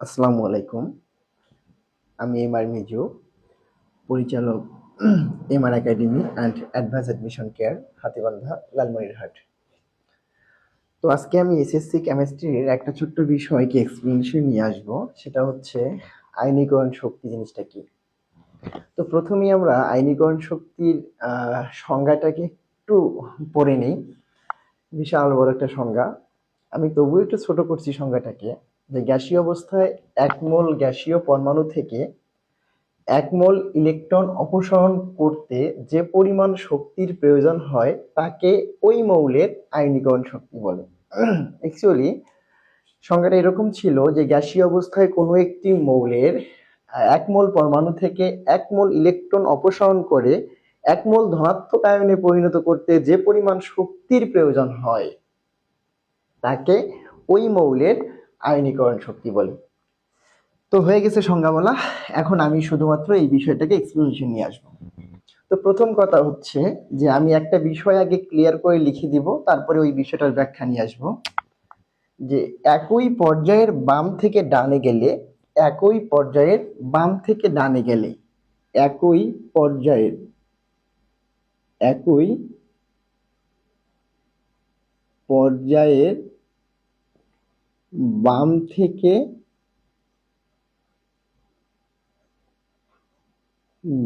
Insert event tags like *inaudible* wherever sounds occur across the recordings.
আসসালামু আলাইকুম। আমি এম আর মিজু, পরিচালক *clears throat* M R academy and advance admission care, Hatibandha, Lalmonirhat. তো আজকে আমি এসএসসি কেমিস্ট্রির একটা ছোট্ট বিষয়কে এক্সপ্লেনেশন নিয়ে আসব, সেটা হচ্ছে আইনীকরণ শক্তি জিনিসটা কি। তো প্রথমেই আমরা আইনীকরণ শক্তির সংজ্ঞাটাকে একটু পড়ে নিই। বিশাল বড় একটা সংজ্ঞা। আমি তবুও একটু ছোট করছি সংজ্ঞাটাকে। যে গ্যাসীয় অবস্থায় এক মোল গ্যাসীয় পরমাণু থেকে এক মোল ইলেকট্রন অপসারণ করতে যে পরিমাণ শক্তির প্রয়োজন হয়, তাকে ওই মৌলের আয়নীকরণ শক্তি বলে। অ্যাকচুয়ালি সংজ্ঞাটা এরকম ছিল যে গ্যাসীয় অবস্থায় কোনো একটি মৌলের এক মোল পরমাণু থেকে এক মোল ইলেকট্রন অপসারণ করে এক মোল ধনাত্মক আয়নে পরিণত করতে যে পরিমাণ শক্তির প্রয়োজন হয়, তাকে ওই মৌলের আয়নীকরণ শক্তি বলে। তো হয়ে গেছে সংজ্ঞা বলা এখন আমি শুধুমাত্র এই বিষয়টাকে এক্সপ্লেনেশন নিয়ে আসব। তো প্রথম কথা হচ্ছে যে আমি একটা বিষয় আগে ক্লিয়ার করে লিখে দিব, তারপরে ওই বিষয়টার ব্যাখ্যা নিয়ে আসব। যে একই পর্যায়ের বাম থেকে ডানে গেলে, একই পর্যায়ের বাম থেকে ডানে গেলে, একই পর্যায়ের একই পর্যায়ের বাম থেকে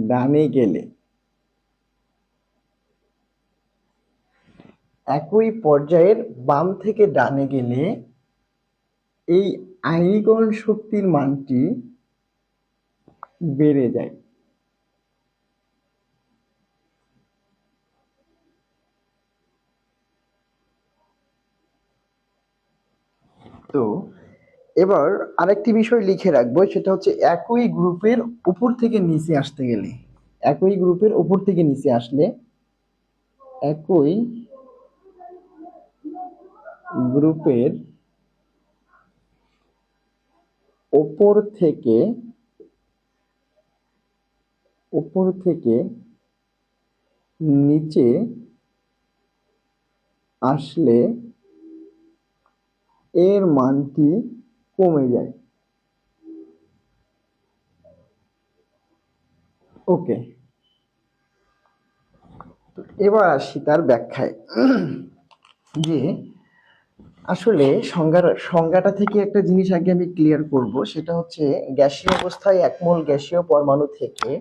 ডানে গেলে একই পর্যায়ের বাম থেকে ডানে গেলে এই আয়নীকরণ শক্তির মানটি বেড়ে যায়। তো এবার আরেকটি বিষয় লিখে রাখব, সেটা হচ্ছে একই গ্রুপের উপর থেকে নিচে আসতে গেলে, একই গ্রুপের উপর থেকে নিচে আসলে একই গ্রুপের ওপর থেকে উপর থেকে নিচে আসলে এর মানটি কমে যায়। ওকে। এবার আসি তার ব্যাখ্যায়। যে আসলে সংজ্ঞার, সংজ্ঞাটা থেকে একটা জিনিস আগে আমি ক্লিয়ার করব, সেটা হচ্ছে গ্যাসীয় অবস্থায় এক মোল গ্যাসীয় পরমাণু থেকে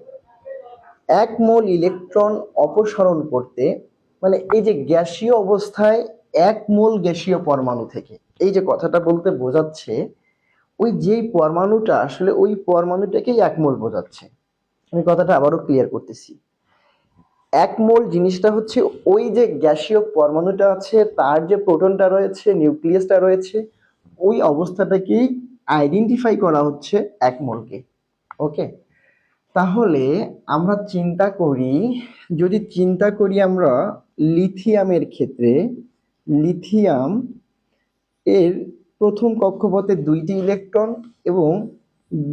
এক মোল ইলেকট্রন অপসারণ করতে মানে এই যে গ্যাসীয় অবস্থায় এক মোল গ্যাসীয় পরমাণু থেকে এই যে কথাটা বলতে বোঝাচ্ছে, ওই যেই পরমাণুটা আসলে ওই পরমাণুটাকেই এক মোল বোঝাচ্ছে। আমি কথাটা আবারও ক্লিয়ার করতেছি। এক মোল জিনিসটা হচ্ছে ওই যে গ্যাসীয় পরমাণুটা আছে, তার যে প্রোটনটা রয়েছে, নিউক্লিয়াসটা রয়েছে, ওই অবস্থাটাকেই আইডেন্টিফাই করা হচ্ছে এক মোলকে। ওকে তাহলে আমরা চিন্তা করি, যদি চিন্তা করি আমরা লিথিয়ামের ক্ষেত্রে, লিথিয়াম এর প্রথম কক্ষপথে দুইটি ইলেকট্রন এবং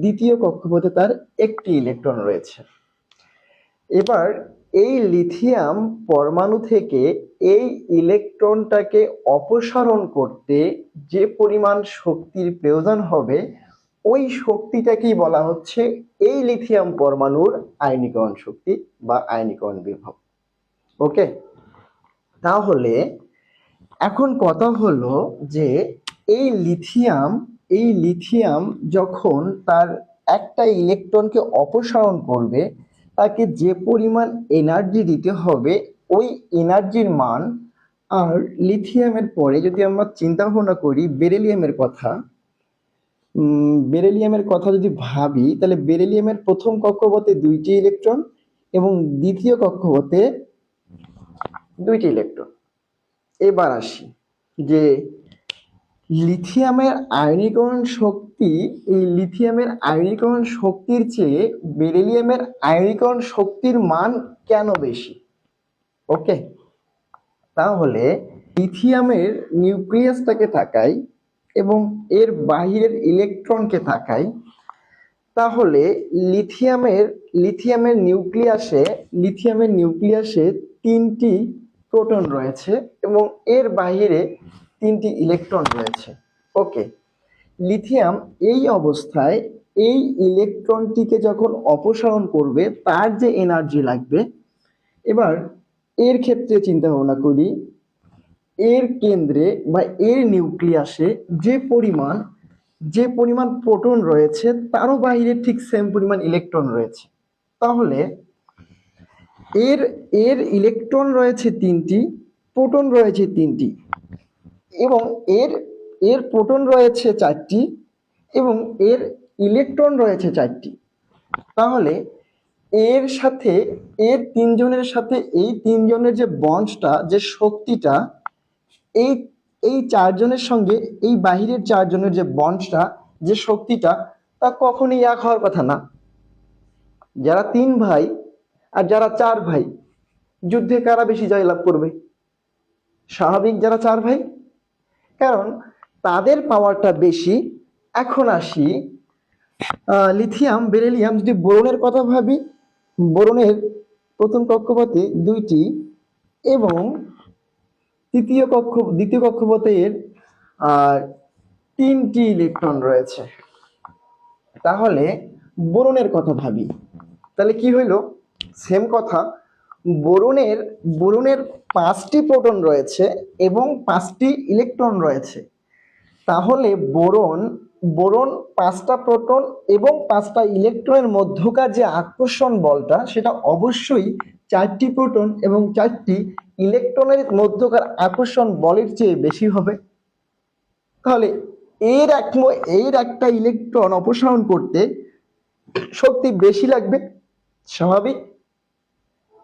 দ্বিতীয় কক্ষপথে তার একটি ইলেকট্রন রয়েছে। এবার এই লিথিয়াম পরমাণু থেকে এই ইলেকট্রনটাকে অপসারণ করতে যে পরিমাণ শক্তির প্রয়োজন হবে, ওই শক্তিটাকেই বলা হচ্ছে এই লিথিয়াম পরমাণুর আয়নীকরণ শক্তি বা আয়নীকরণ বিভব। ওকে তাহলে এখন কথা হলো যে এই লিথিয়াম এই লিথিয়াম যখন তার একটা ইলেকট্রনকে অপসারণ করবে, তাকে যে পরিমাণ এনার্জি দিতে হবে, ওই এনার্জির মান আর লিথিয়ামের পরে যদি আমরা চিন্তা ভাবনা করি বেরেলিয়ামের কথা বেরেলিয়ামের কথা যদি ভাবি, তাহলে বেরেলিয়ামের প্রথম কক্ষপথে দুইটি ইলেকট্রন এবং দ্বিতীয় কক্ষপথে দুইটি ইলেকট্রন। এবার আসি যে লিথিয়ামের আয়নীকরণ শক্তি, এই লিথিয়ামের আয়নীকরণ শক্তির চেয়ে বেরিলিয়ামের আয়নীকরণ শক্তির মান কেন বেশি? ওকে তাহলে লিথিয়ামের নিউক্লিয়াসটাকে তাকাই এবং এর বাহিরের ইলেকট্রনকে তাকাই তাহলে লিথিয়ামের লিথিয়ামের নিউক্লিয়াসে লিথিয়ামের নিউক্লিয়াসে তিনটি প্রোটন রয়েছে এবং এর বাহিরে তিনটি ইলেকট্রন রয়েছে। ওকে, লিথিয়াম এই অবস্থায় এই ইলেকট্রনটিকে যখন অপসারণ করবে, তার যে এনার্জি লাগবে, এবার এর ক্ষেত্রে চিন্তা ভাবনা করি, এর কেন্দ্রে বা এর নিউক্লিয়াসে যে পরিমাণ যে পরিমাণ প্রোটন রয়েছে, তারও বাইরে ঠিক সেম পরিমাণ ইলেকট্রন রয়েছে। তাহলে এর এর ইলেকট্রন রয়েছে তিনটি প্রোটন রয়েছে তিনটি এবং এর এর প্রোটন রয়েছে চারটি এবং এর ইলেকট্রন রয়েছে চারটি। তাহলে এর সাথে, এর তিনজনের সাথে এই তিনজনের যে বন্ডসটা যে শক্তিটা, এই এই চারজনের সঙ্গে, এই বাহিরের চারজনের যে বন্ডসটা যে শক্তিটা, তা কখনই এক হওয়ার কথা না। যারা তিন ভাই আর যারা চার ভাই, যুদ্ধে কারা বেশি জয়লাভ করবে? স্বাভাবিক যারা চার ভাই? কারণ তাদের পাওয়ারটা বেশি। এখন আসি লিথিয়াম বেরিলিয়াম যদি বোরনের কথা ভাবি, বোরনের প্রথম কক্ষপথে দুইটি এবং তৃতীয় কক্ষ, দ্বিতীয় কক্ষপথের তিনটি ইলেকট্রন রয়েছে। তাহলে বোরনের কথা ভাবি। তাহলে কি হইল? সেম কথা বোরনের বোরনের পাঁচটি প্রোটন রয়েছে এবং পাঁচটি ইলেকট্রন রয়েছে। তাহলে বোরন বোরন পাঁচটা প্রোটন এবং পাঁচটা ইলেকট্রনের মধ্যকার যে আকর্ষণ বলটা, সেটা অবশ্যই চারটি প্রোটন এবং চারটি ইলেকট্রনের মধ্যকার আকর্ষণ বলের চেয়ে বেশি হবে। তাহলে এর এক এর একটা ইলেকট্রন অপসারণ করতে শক্তি বেশি লাগবে, স্বাভাবিক।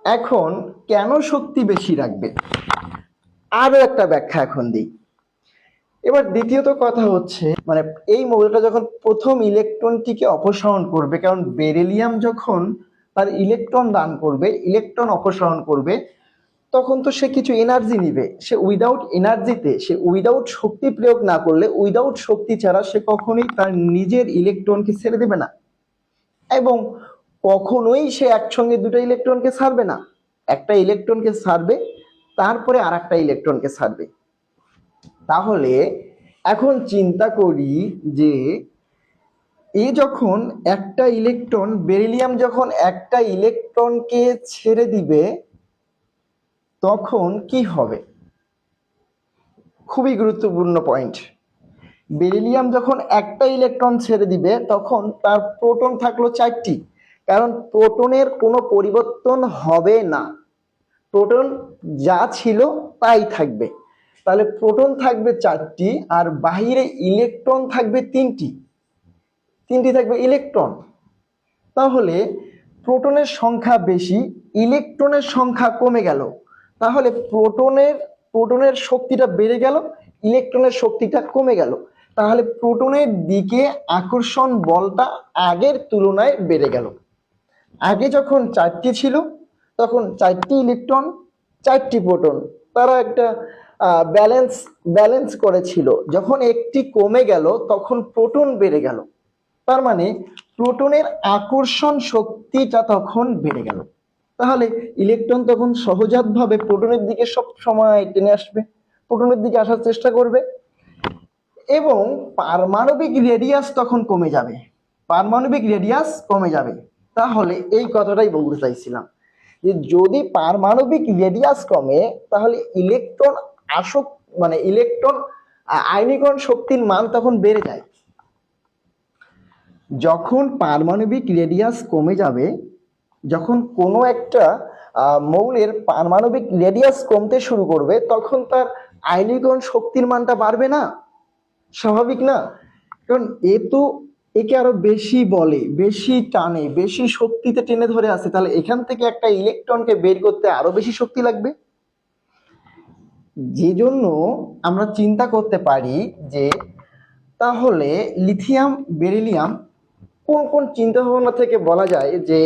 এখন কেন শক্তি বেশি রাখবে? আরও একটা ব্যাখ্যা এখন দিই। এবার দ্বিতীয়ত কথা হচ্ছে মানে এই মৌলটা যখন প্রথম ইলেকট্রনটিকে অপসারণ করবে, কারণ বেরেলিয়াম যখন তার ইলেকট্রন দান করবে, ইলেকট্রন অপসারণ করবে, তখন তো সে কিছু এনার্জি নিবে। সে উইদাউট এনার্জিতে সে উইদাউট শক্তি প্রয়োগ না করলে উইদাউট শক্তি ছাড়া সে কখনোই তার নিজের ইলেকট্রনকে ছেড়ে দেবে না। এবং কখনোই সে একসঙ্গে দুটো ইলেকট্রনকে ছাড়বে না। একটা ইলেকট্রনকে ছাড়বে, তারপরে আর একটা ইলেকট্রনকে ছাড়বে। তাহলে এখন চিন্তা করি যে, এ যখন একটা ইলেকট্রন, বেরিলিয়াম যখন একটা ইলেকট্রনকে ছেড়ে দিবে, তখন কি হবে? খুবই গুরুত্বপূর্ণ পয়েন্ট বেরিলিয়াম যখন একটা ইলেকট্রন ছেড়ে দিবে, তখন তার প্রোটন থাকল চারটি। কারণ প্রোটনের কোনো পরিবর্তন হবে না। প্রোটন যা ছিল তাই থাকবে। তাহলে প্রোটন থাকবে চারটি আর বাহিরে ইলেকট্রন থাকবে তিনটি। তিনটি থাকবে ইলেকট্রন। তাহলে প্রোটনের সংখ্যা বেশি, ইলেকট্রনের সংখ্যা কমে গেল। তাহলে প্রোটনের প্রোটনের শক্তিটা বেড়ে গেল, ইলেকট্রনের শক্তিটা কমে গেল। তাহলে প্রোটনের দিকে আকর্ষণ বলটা আগের তুলনায় বেড়ে গেল। আগে যখন চারটি ছিল, তখন চারটি ইলেকট্রন, চারটি প্রোটন, তারা একটা ব্যালেন্স ব্যালেন্স করেছিল। যখন একটি কমে গেল, তখন প্রোটন বেড়ে গেল। তার মানে প্রোটনের আকর্ষণ শক্তিটা তখন বেড়ে গেল। তাহলে ইলেকট্রন তখন সহজাতভাবে প্রোটনের দিকে সব সময় টেনে আসবে, প্রোটনের দিকে আসার চেষ্টা করবে এবং পারমাণবিক রেডিয়াস তখন কমে যাবে। পারমাণবিক রেডিয়াস কমে যাবে। তাহলে এই কথাটাই বলতে চাইছিলাম যে যদি পারমাণবিক রেডিয়াস কমে, তাহলে ইলেকট্রন আসক মানে ইলেকট্রন আয়নীকরণ শক্তির মান তখন বেড়ে যায়। যখন পারমাণবিক রেডিয়াস কমে যাবে, যখন কোনো একটা মৌলের পারমাণবিক রেডিয়াস কমতে শুরু করবে, তখন তার আয়নীকরণ শক্তির মানটা বাড়বে না। স্বাভাবিক না। কারণ এ তো একে আরও বেশি বলে, বেশি টানে, বেশি শক্তিতে টেনে ধরে আছে, তাহলে এখান থেকে একটা ইলেকট্রনকে বের করতে আরও বেশি শক্তি লাগবে? যে জন্য আমরা চিন্তা করতে পারি যে, তাহলে লিথিয়াম, বেরিলিয়াম কোন কোন চিন্তা ভাবনা থেকে বলা যায় যে,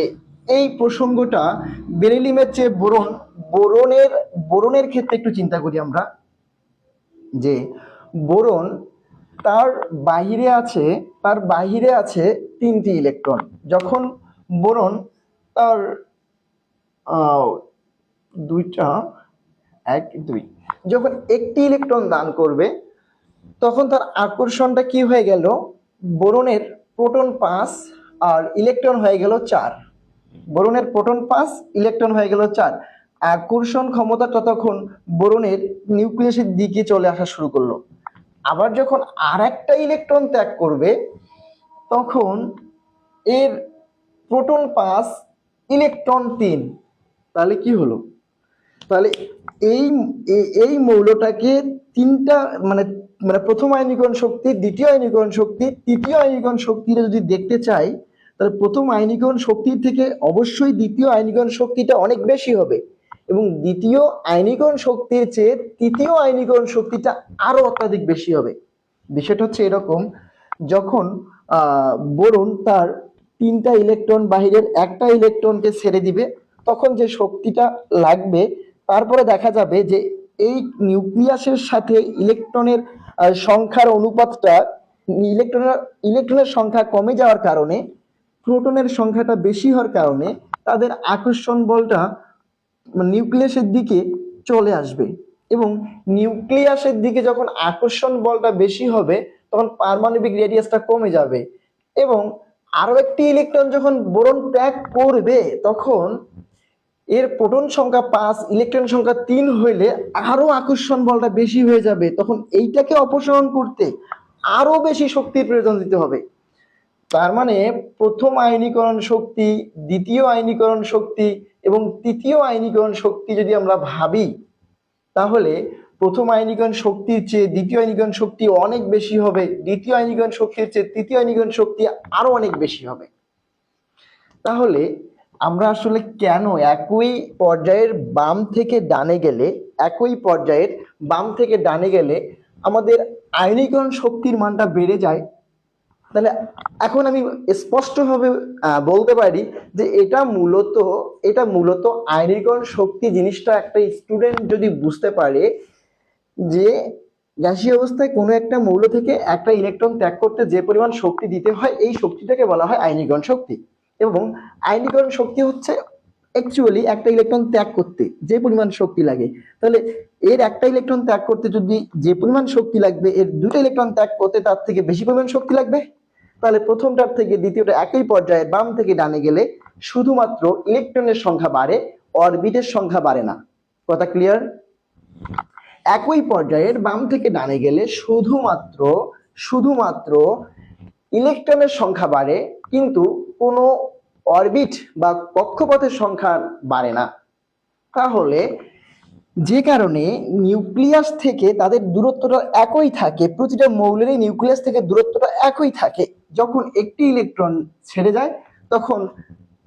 এই প্রসঙ্গটা বেরিলিয়ামের চেয়ে বোরন, বোরনের বোরনের ক্ষেত্রে একটু চিন্তা করি আমরা। যে, বোরন তার বাহিরে আছে, তার বাহিরে আছে তিনটি ইলেকট্রন। যখন বোরন তার দুইটা, এক, দুই, যখন একটি ইলেকট্রন দান করবে, তখন তার আকর্ষণটা কি হয়ে গেল? বোরনের প্রোটন পাঁচ আর ইলেকট্রন হয়ে গেল চার। বোরনের প্রোটন পাঁচ, ইলেকট্রন হয়ে গেল চার। আকর্ষণ ক্ষমতা ততক্ষণ বোরনের নিউক্লিয়াসের দিকে চলে আসা শুরু করল। আবার যখন আর একটা ইলেকট্রন ত্যাগ করবে, তখন এর প্রোটন পাঁচ ইলেকট্রন তিন। তাহলে কি হলো? তাহলে এই এই মৌলটাকে তিনটা মানে মানে প্রথম আয়নীকরণ শক্তি, দ্বিতীয় আয়নীকরণ শক্তি, তৃতীয় আয়নীকরণ শক্তিটা যদি দেখতে চাই, তাহলে প্রথম আয়নীকরণ শক্তির থেকে অবশ্যই দ্বিতীয় আয়নীকরণ শক্তিটা অনেক বেশি হবে। এবং দ্বিতীয় আয়নীকরণ শক্তির চেয়ে তৃতীয় আয়নীকরণ শক্তিটা আরও অত্যাধিক বেশি হবে। বিষয়টা হচ্ছে এরকম, যখন বোরন তার তিনটা ইলেকট্রন বাহিরের একটা ইলেকট্রনকে ছেড়ে দিবে, তখন যে শক্তিটা লাগবে, তারপরে দেখা যাবে যে এই নিউক্লিয়াসের সাথে ইলেকট্রনের সংখ্যার অনুপাতটা, ইলেকট্রনের ইলেকট্রনের সংখ্যা কমে যাওয়ার কারণে, প্রোটনের সংখ্যাটা বেশি হওয়ার কারণে, তাদের আকর্ষণ বলটা নিউক্লিয়াসের দিকে চলে আসবে এবং নিউক্লিয়াসের দিকে যখন আকর্ষণ বলটা বেশি হবে, তখন পারমাণবিক রেডিয়াসটা কমে যাবে এবং আরও একটি ইলেকট্রন যখন বোরন ত্যাগ করবে, তখন এর প্রোটন সংখ্যা পাঁচ ইলেকট্রন সংখ্যা তিন হইলে আরও আকর্ষণ বলটা বেশি হয়ে যাবে। তখন এইটাকে অপসারণ করতে আরও বেশি শক্তির প্রয়োজন দিতে হবে। তার মানে প্রথম আয়নীকরণ শক্তি, দ্বিতীয় আয়নীকরণ শক্তি এবং তৃতীয় আইনীকরণ শক্তি যদি আমরা ভাবি, তাহলে প্রথম আইনীকরণ শক্তির চেয়ে দ্বিতীয় আয়নীকরণ শক্তি অনেক বেশি হবে, দ্বিতীয় আয়নীকরণ শক্তির চেয়ে তৃতীয় আয়নীকরণ শক্তি আরও অনেক বেশি হবে। তাহলে আমরা আসলে কেন একই পর্যায়ের বাম থেকে ডানে গেলে, একই পর্যায়ের বাম থেকে ডানে গেলে আমাদের আইনীকরণ শক্তির মানটা বেড়ে যায়? তাহলে এখন আমি স্পষ্টভাবে বলতে পারি যে এটা মূলত এটা মূলত আয়নীকরণ শক্তি জিনিসটা একটা স্টুডেন্ট যদি বুঝতে পারে যে গ্যাসীয় অবস্থায় কোনো একটা মৌল থেকে একটা ইলেকট্রন ত্যাগ করতে যে পরিমাণ শক্তি দিতে হয়, এই শক্তিটাকে বলা হয় আয়নীকরণ শক্তি। এবং আয়নীকরণ শক্তি হচ্ছে অ্যাকচুয়ালি একটা ইলেকট্রন ত্যাগ করতে যে পরিমাণ শক্তি লাগে। তাহলে এর একটা ইলেকট্রন ত্যাগ করতে যদি যে পরিমাণ শক্তি লাগবে, এর দুটো ইলেকট্রন ত্যাগ করতে তার থেকে বেশি পরিমাণ শক্তি লাগবে? তাহলে প্রথমটার থেকে দ্বিতীয়টা একই পর্যায়ে বাম থেকে ডানে গেলে শুধুমাত্র ইলেকট্রনের সংখ্যা বাড়ে, অরবিটের সংখ্যা বাড়ে না। কথা ক্লিয়ার একই পর্যায়ের বাম থেকে ডানে গেলে শুধুমাত্র শুধুমাত্র ইলেকট্রনের সংখ্যা বাড়ে, কিন্তু কোনো অরবিট বা কক্ষপথের সংখ্যা বাড়ে না। তাহলে যে কারণে নিউক্লিয়াস থেকে তাদের দূরত্বটা একই থাকে, প্রতিটা মৌলেরই নিউক্লিয়াস থেকে দূরত্বটা একই থাকে। যখন একটি ইলেকট্রন ছেড়ে যায়, তখন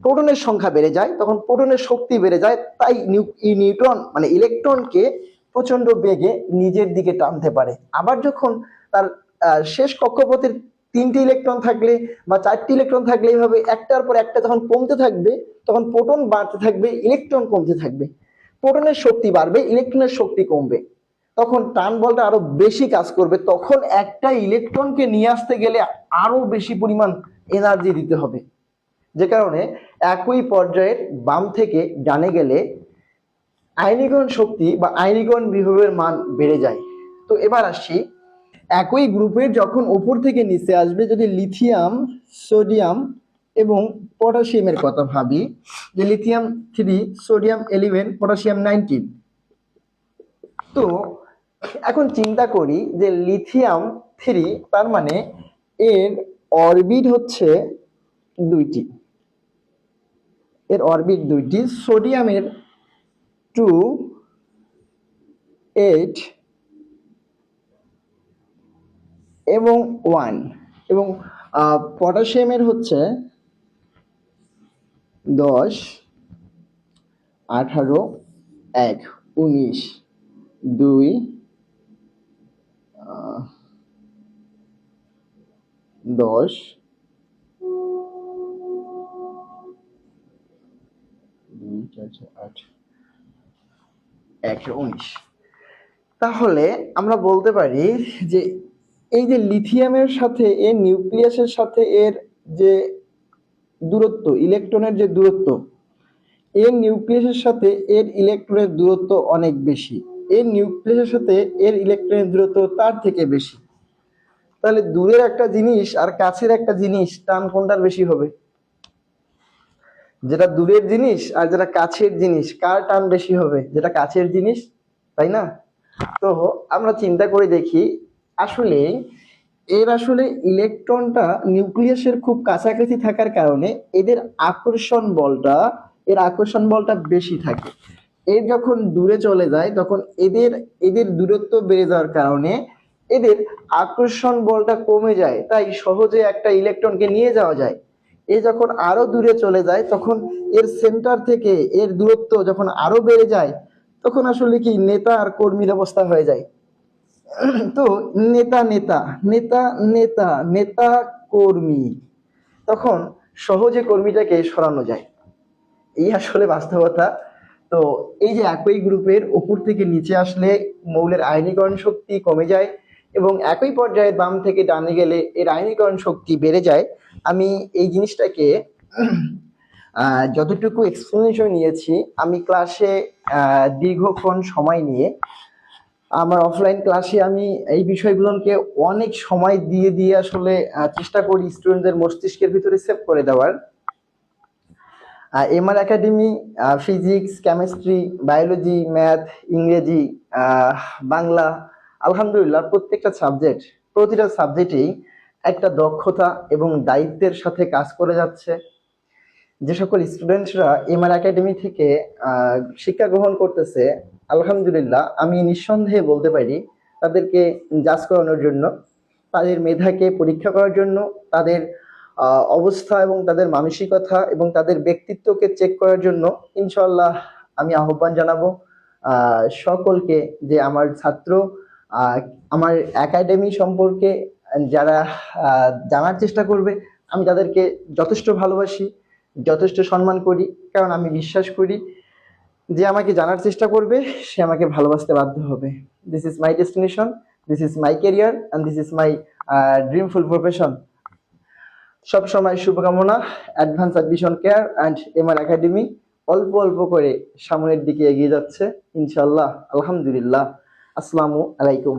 প্রোটনের সংখ্যা বেড়ে যায়, তখন প্রোটনের শক্তি বেড়ে যায়, তাই নিউট্রন মানে ইলেকট্রনকে প্রচণ্ড বেগে নিজের দিকে টানতে পারে। আবার যখন তার শেষ কক্ষপথের তিনটি ইলেকট্রন থাকলে বা চারটি ইলেকট্রন থাকলে এইভাবে একটার পর একটা যখন কমতে থাকবে, তখন প্রোটন বাড়তে থাকবে ইলেকট্রন কমতে থাকবে। প্রোটনের শক্তি বাড়বে ইলেকট্রনের শক্তি কমবে। তখন টান বলটা আরও বেশি কাজ করবে, তখন একটা ইলেকট্রনকে নিয়ে আসতে গেলে আরও বেশি পরিমাণ এনার্জি দিতে হবে। যে কারণে একই পর্যায়ের বাম থেকে ডানে গেলে আয়নীকরণ শক্তি বা আয়নীকরণ বিভবের মান বেড়ে যায়। তো এবার আসছি একই গ্রুপের যখন ওপর থেকে নিচে আসবে, যদি লিথিয়াম সোডিয়াম এবং পটাশিয়ামের কথা ভাবি, যে lithium three sodium eleven potassium nineteen তো এখন চিন্তা করি যে লিথিয়াম থ্রি তার মানে এর অরবিট হচ্ছে দুইটি। এর অরবিট দুইটি। সোডিয়ামের টু এইট এবং ওয়ান এবং পটাশিয়ামের হচ্ছে দশ, আঠারো, এক, উনিশ, দুই দশ। দুই, চার একশো উনিশ। তাহলে আমরা বলতে পারি যে এই যে লিথিয়ামের সাথে এর নিউক্লিয়াসের সাথে এর যে দূরত্ব, ইলেকট্রনের যে দূরত্ব, এর নিউক্লিয়াসের সাথে এর ইলেকট্রনের দূরত্ব অনেক বেশি। এর নিউক্লিয়াসের সাথে এর ইলেকট্রনের দূরত্ব তার থেকে বেশি। তাহলে দূরের একটা জিনিস আর কাছের একটা জিনিস টান কোনটার বেশি হবে? যেটা দূরের জিনিস আর যেটা কাছের জিনিস, কার টান বেশি হবে? যেটা কাছের জিনিস, তাই না? তো আমরা চিন্তা করে দেখি, আসলে এর আসলে ইলেকট্রনটা নিউক্লিয়াসের খুব কাছাকাছি থাকার কারণে এদের আকর্ষণ বলটা, এর আকর্ষণ বলটা বেশি থাকে। এর যখন দূরে চলে যায়, তখন এদের এদের দূরত্ব বেড়ে যাওয়ার কারণে এদের আকর্ষণ বলটা কমে যায়, তাই সহজে একটা ইলেকট্রনকে নিয়ে যাওয়া যায়। এ যখন আরও দূরে চলে যায়, তখন এর সেন্টার থেকে এর দূরত্ব যখন আরও বেড়ে যায়, তখন আসলে কি নেতা আর কর্মীর অবস্থা হয়ে যায়। *clears throat* তো নেতা নেতা নেতা নেতা নেতা, কর্মী, তখন সহজে কর্মীটাকে সরানো যায়। এই আসলে বাস্তবতা। তো এই যে একই গ্রুপের উপর থেকে নিচে আসলে মৌলের আয়নীকরণ শক্তি কমে যায় এবং একই পর্যায়ে বাম থেকে ডানে গেলে এর আয়নীকরণ শক্তি বেড়ে যায়, আমি এই জিনিসটাকে যতটুকু এক্সপ্লেনেশন নিয়েছি, আমি ক্লাসে দীর্ঘক্ষণ সময় নিয়ে, আমার অফলাইন ক্লাসে আমি এই বিষয়গুলোকে অনেক সময় দিয়ে দিয়ে আসলে চেষ্টা করি স্টুডেন্টদের মস্তিষ্কের ভিতরে সেভ করে দেওয়ার। MR academy physics chemistry biology math ইংরেজি বাংলা, আলহামদুলিল্লাহ প্রত্যেকটা সাবজেক্ট প্রতিটা সাবজেক্টেই একটা দক্ষতা এবং দায়িত্বের সাথে কাজ করে যাচ্ছে। যে সকল স্টুডেন্টরা এমআর একাডেমি থেকে শিক্ষা গ্রহণ করতেছে, আলহামদুলিল্লাহ আমি নিঃসন্দেহে বলতে পারি, তাদেরকে জাজ করানোর জন্য, তাদের মেধাকে পরীক্ষা করার জন্য, তাদের অবস্থা এবং তাদের মানসিকতা এবং তাদের ব্যক্তিত্বকে চেক করার জন্য ইনশাল্লাহ আমি আহ্বান জানাব সকলকে যে আমার ছাত্র আমার একাডেমি সম্পর্কে যারা জানার চেষ্টা করবে, আমি তাদেরকে যথেষ্ট ভালোবাসি, যথেষ্ট সম্মান করি, কারণ আমি বিশ্বাস করি যে আমাকে জানার চেষ্টা করবে, সে আমাকে ভালোবাসতে বাধ্য হবে। This is my destination this is my career and this is my dreamful profession সব সময় শুভকামনা advance admission care and MR academy অল্প অল্প করে সামনের দিকে এগিয়ে যাচ্ছে ইনশাল্লাহ আলহামদুলিল্লাহ। আসসালামু আলাইকুম।